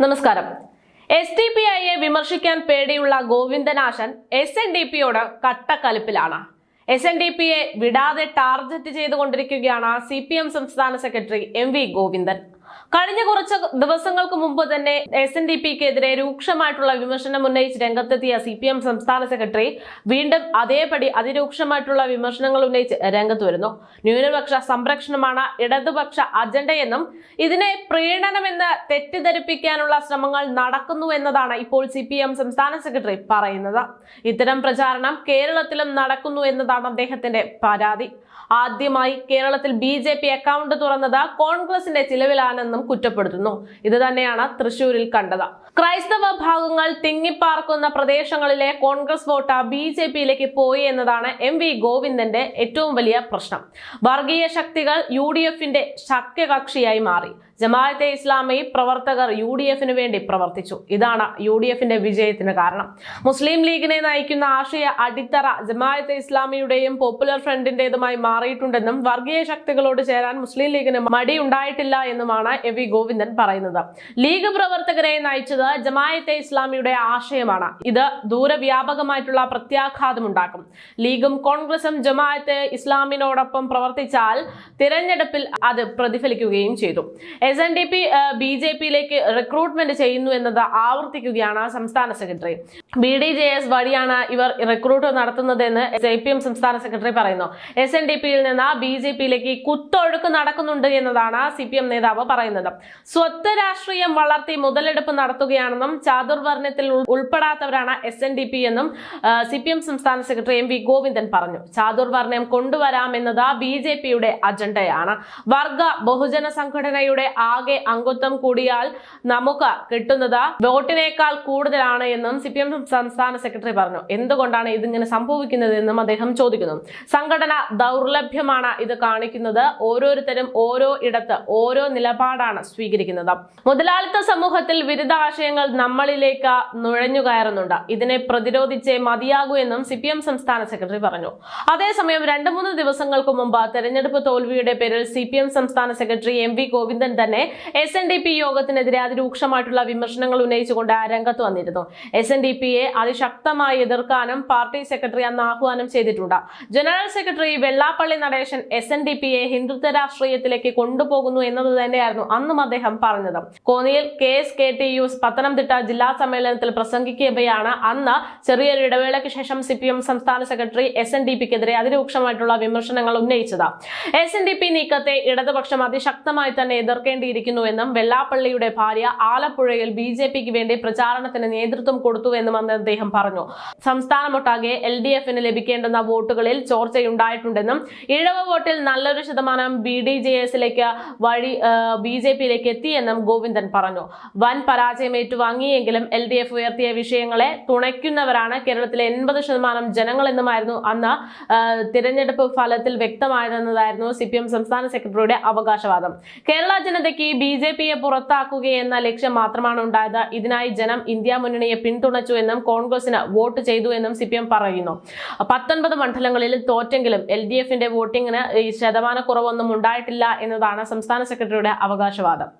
നമസ്കാരം. S D P ഐയെ വിമർശിക്കാൻ പേടിയുള്ള ഗോവിന്ദനാശൻ എസ് എൻ ഡി പിയോട് കട്ടക്കലിപ്പിലാണ്. എസ് എൻ ഡി പിയെ വിടാതെ ടാർഗറ്റ് ചെയ്തുകൊണ്ടിരിക്കുകയാണ് സി പി എം സംസ്ഥാന സെക്രട്ടറി എം വി ഗോവിന്ദൻ. കഴിഞ്ഞ കുറച്ച് ദിവസങ്ങൾക്ക് മുമ്പ് തന്നെ എസ് എൻ ഡി പിക്കെതിരെ രൂക്ഷമായിട്ടുള്ള വിമർശനം ഉന്നയിച്ച് രംഗത്തെത്തിയ സി പി എം സംസ്ഥാന സെക്രട്ടറി വീണ്ടും അതേപടി അതിരൂക്ഷമായിട്ടുള്ള വിമർശനങ്ങൾ ഉന്നയിച്ച് രംഗത്ത് വരുന്നു. ന്യൂനപക്ഷ സംരക്ഷണമാണ് ഇടതുപക്ഷ അജണ്ടയെന്നും ഇതിനെ പ്രീണനമെന്ന് തെറ്റിദ്ധരിപ്പിക്കാനുള്ള ശ്രമങ്ങൾ നടക്കുന്നു എന്നതാണ് ഇപ്പോൾ സി പി എം സംസ്ഥാന സെക്രട്ടറി പറയുന്നത്. ഇത്തരം പ്രചാരണം കേരളത്തിലും നടക്കുന്നു എന്നതാണ് അദ്ദേഹത്തിന്റെ പരാതി. ആദ്യമായി കേരളത്തിൽ ബി ജെ പി അക്കൗണ്ട് തുറന്നത് കോൺഗ്രസിന്റെ ചിലവിലാണെന്നും കുറ്റപ്പെടുത്തുന്നു. ഇത് തന്നെയാണ് തൃശൂരിൽ കണ്ടത്. ക്രൈസ്തവ ഭാഗങ്ങൾ തിങ്ങിപ്പാർക്കുന്ന പ്രദേശങ്ങളിലെ കോൺഗ്രസ് വോട്ട് ബി ജെ പിയിലേക്ക് പോയി എന്നതാണ് എം വി ഗോവിന്ദന്റെ ഏറ്റവും വലിയ പ്രശ്നം. വർഗീയ ശക്തികൾ യു ഡി എഫിന്റെ സഖ്യകക്ഷിയായി മാറി. ജമാഅത്തെ ഇസ്ലാമി പ്രവർത്തകർ യു ഡി എഫിന് വേണ്ടി പ്രവർത്തിച്ചു. ഇതാണ് യു ഡി എഫിന്റെ വിജയത്തിന് കാരണം. മുസ്ലിം ലീഗിനെ നയിക്കുന്ന ആശയ അടിത്തറ ജമാഅത്തെ ഇസ്ലാമിയുടെയും പോപ്പുലർ ഫ്രണ്ടിന്റേതുമായി മാറിയിട്ടുണ്ടെന്നും വർഗീയ ശക്തികളോട് ചേരാൻ മുസ്ലിം ലീഗിന് മടി ഉണ്ടായിട്ടില്ല എന്നുമാണ് എ വി ഗോവിന്ദൻ പറയുന്നത്. ലീഗ് പ്രവർത്തകരെ നയിച്ചത് ജമാഅത്തെ ഇസ്ലാമിയുടെ ആശയമാണ്. ഇത് ദൂരവ്യാപകമായിട്ടുള്ള പ്രത്യാഘാതം ഉണ്ടാക്കും. ലീഗും കോൺഗ്രസും ജമാഅത്തെ ഇസ്ലാമിനോടൊപ്പം പ്രവർത്തിച്ചാൽ തിരഞ്ഞെടുപ്പിൽ അത് പ്രതിഫലിക്കുകയും ചെയ്തു. S N D P B J പിയിലേക്ക് റിക്രൂട്ട്മെന്റ് ചെയ്യുന്നു എന്നത് ആവർത്തിക്കുകയാണ് സംസ്ഥാന secretary B D J S വഴിയാണ് ഇവർ റിക്രൂട്ട് നടത്തുന്നതെന്ന് ജെ പി എം സംസ്ഥാന സെക്രട്ടറി പറയുന്നു. എസ് എൻ ഡി പിയിൽ നിന്ന് ബി ജെ പിയിലേക്ക് കുത്തൊഴുക്ക് നടക്കുന്നുണ്ട് എന്നതാണ് സി പി എം നേതാവ് പറയുന്നത്. സ്വത്ത് രാഷ്ട്രീയം വളർത്തി മുതലെടുപ്പ് നടത്തുകയാണെന്നും ചാതുർവർണത്തിൽ ഉൾ- ഉൾപ്പെടാത്തവരാണ് എസ് എൻ ഡി പി എന്നും സി പി എം സംസ്ഥാന സെക്രട്ടറി എം വി ഗോവിന്ദൻ പറഞ്ഞു. ചാതുർവർണയം കൊണ്ടുവരാമെന്നത് ബി ജെ പിയുടെ അജണ്ടയാണ് വർഗ ബഹുജന സംഘടനയുടെ ആകെ അംഗത്വം കൂടിയാൽ നമുക്ക് കിട്ടുന്നത് വോട്ടിനേക്കാൾ കൂടുതലാണ് എന്നും സി സംസ്ഥാന സെക്രട്ടറി പറഞ്ഞു. എന്തുകൊണ്ടാണ് ഇതിങ്ങനെ സംഭവിക്കുന്നതെന്നും അദ്ദേഹം ചോദിക്കുന്നു. സംഘടന ദൗർലഭ്യമാണ് ഇത് കാണിക്കുന്നത്. ഓരോരുത്തരും ഓരോ ഇടത്ത് ഓരോ നിലപാടാണ് സ്വീകരിക്കുന്നത്. മുതലാളിത്ത സമൂഹത്തിൽ വിരുദ്ധ ആശയങ്ങൾ നമ്മളിലേക്ക് നുഴഞ്ഞു കയറുന്നുണ്ട്. ഇതിനെ പ്രതിരോധിച്ചേ മതിയാകൂ എന്നും സി സംസ്ഥാന സെക്രട്ടറി പറഞ്ഞു. അതേസമയം രണ്ടു മൂന്ന് ദിവസങ്ങൾക്ക് മുമ്പ് തെരഞ്ഞെടുപ്പ് തോൽവിയുടെ പേരിൽ സി സംസ്ഥാന സെക്രട്ടറി എം വി ഗോവിന്ദൻ തന്നെ എസ് എൻ ഡി പി യോഗത്തിനെതിരെ അതിരൂക്ഷമായിട്ടുള്ള വിമർശനങ്ങൾ ഉന്നയിച്ചുകൊണ്ട് രംഗത്ത് വന്നിരുന്നു. എസ് എൻ ഡി പിയെ അതിശക്തമായി എതിർക്കാനും പാർട്ടി സെക്രട്ടറി അന്ന് ആഹ്വാനം ചെയ്തിട്ടുണ്ട്. General secretary Vellappally Natesan S N D പിയെ ഹിന്ദുത്വ രാഷ്ട്രീയത്തിലേക്ക് കൊണ്ടുപോകുന്നു എന്നത് തന്നെയായിരുന്നു അന്നും അദ്ദേഹം പറഞ്ഞത്. കോന്നിയിൽ K S K T U Pathanamthitta ജില്ലാ സമ്മേളനത്തിൽ പ്രസംഗിക്കുകയാണ് അന്ന് ചെറിയൊരു ഇടവേളയ്ക്ക് ശേഷം സി പി എം സംസ്ഥാന സെക്രട്ടറി എസ് എൻ ഡി പിക്കെതിരെ അതിരൂക്ഷമായിട്ടുള്ള വിമർശനങ്ങൾ ഉന്നയിച്ചത്. എസ് എൻ ഡി പി നീക്കത്തെ ഇടതുപക്ഷം അതിശക്തമായി തന്നെ എതിർക്കേണ്ടിയിരിക്കുന്നുവെന്നും വെള്ളാപ്പള്ളിയുടെ ഭാര്യ ആലപ്പുഴയിൽ ബി ജെ പിക്ക് വേണ്ടി പ്രചാരണത്തിന് നേതൃത്വം കൊടുത്തുവെന്നും അന്ന് അദ്ദേഹം പറഞ്ഞു. സംസ്ഥാനമൊട്ടാകെ എൽ ഡി എഫിന് ലഭിക്കേണ്ടുന്ന വോട്ടുകളിൽ ചോർച്ചയുണ്ടായിട്ടുണ്ടെന്നും ഇഴവ വോട്ടിൽ നല്ലൊരു ശതമാനം ബി ഡി ജെ എസിലേക്ക് വഴി ബി ജെ പിയിലേക്ക് എത്തിയെന്നും ഗോവിന്ദൻ പറഞ്ഞു. വൻ പരാജയം ഏറ്റുവാങ്ങിയെങ്കിലും എൽ ഡി എഫ് ഉയർത്തിയ വിഷയങ്ങളെ തുണയ്ക്കുന്നവരാണ് കേരളത്തിലെ എൺപത് ശതമാനം ജനങ്ങളെന്നുമായിരുന്നു അന്ന് തിരഞ്ഞെടുപ്പ് ഫലത്തിൽ വ്യക്തമായതെന്നതായിരുന്നു സി പി എം സംസ്ഥാന സെക്രട്ടറിയുടെ അവകാശവാദം. കേരള ജനതയ്ക്ക് ബി ജെ പിയെ പുറത്താക്കുകയെന്ന ലക്ഷ്യം മാത്രമാണ് ഉണ്ടായത്. ഇതിനായി ജനം ഇന്ത്യ മുന്നണിയെ പിന്തുണച്ചു എന്നും കോൺഗ്രസിന് വോട്ട് ചെയ്തു എന്നും സി പറയുന്നു. പത്തൊൻപത് മണ്ഡലങ്ങളിൽ തോറ്റെങ്കിലും എൽ ഡി എഫിന്റെ വോട്ടിങ്ങിന് ഈ ശതമാനക്കുറവൊന്നും ഉണ്ടായിട്ടില്ല എന്നതാണ് സംസ്ഥാന സെക്രട്ടറിയുടെ അവകാശവാദം.